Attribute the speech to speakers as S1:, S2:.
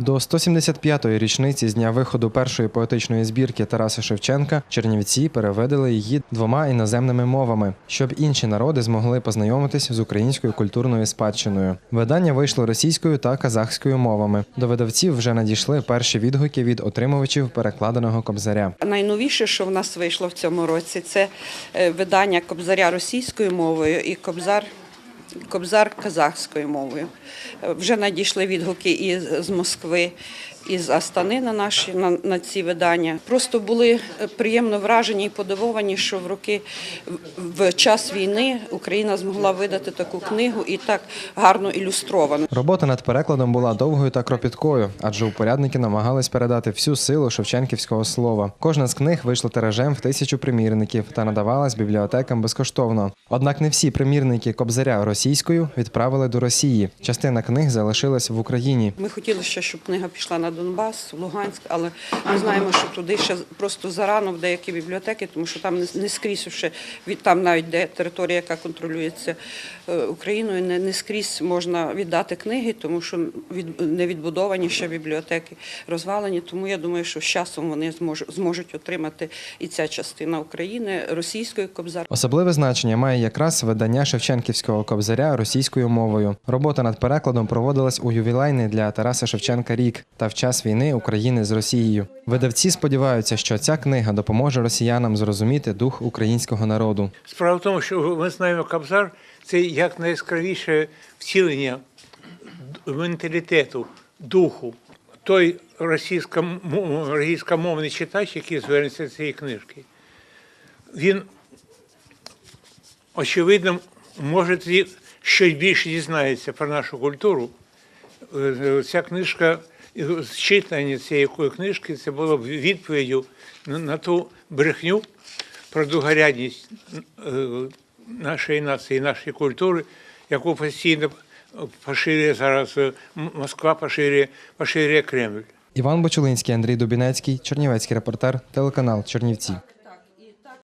S1: До 175-ї річниці з дня виходу першої поетичної збірки Тараса Шевченка Чернівці переведили її двома іноземними мовами, щоб інші народи змогли познайомитись з українською культурною спадщиною. Видання вийшло російською та казахською мовами. До видавців вже надійшли перші відгуки від отримувачів перекладеного кобзаря.
S2: Найновіше, що в нас вийшло в цьому році, це е, видання Кобзаря російською мовою і Кобзар. Кобзар казахською мовою. Вже надійшли відгуки і з Москви, і з Астани на наші на, на ці видання. Просто були е, приємно вражені і подивовані, що в роки в- час війни Україна змогла видати таку книгу і так гарно ілюстровану.
S1: Робота над перекладом була довгою та кропіткою, адже упорядники намагались передати всю силу шевченківського слова. Кожна з книг вийшла тиражем в тисячу примірників та надавалась бібліотекам безкоштовно. Однак не всі примірники кобзаря російською відправили до Росії. Частина книг залишилась в Україні.
S2: Ми хотіли ще, щоб книга пішла на Донбас, в Луганськ, але ми знаємо, що туди ще просто зарано в деякі бібліотеки, тому що там не, не скрізь ще від там, навіть де територія, яка контролюється е, Україною, не, не скрізь можна віддати книги, тому що від, не відбудовані ще бібліотеки, розвалені. Тому я думаю, що з часом вони зможуть, зможуть отримати і ця частина України російської кобзар.
S1: Особливе значення має якраз видання Шевченківського кобзаря російською мовою. Робота над перекладом проводилась у ювілейний для Тараса Шевченка рік та в час війни України з Росією. Видавці сподіваються, що ця книга допоможе росіянам зрозуміти дух українського народу.
S3: Справа в тому, що ми знаємо, Кобзар це як найяскравіше втілення менталітету, духу. Той російськомо- російськомовний читач, який звернеться до цієї книжки, він, очевидно, може тоді щось більше дізнається про нашу культуру. Е, Ця книжка, і читання цієї книжки, це було відповіддю на, ту брехню про другорядність е, нашої нації, нашої культури, яку постійно поширює зараз е, Москва, поширює, поширює Кремль.
S1: Іван Бочулинський, Андрій Дубінецький, Чернівецький репортер, телеканал Чернівці.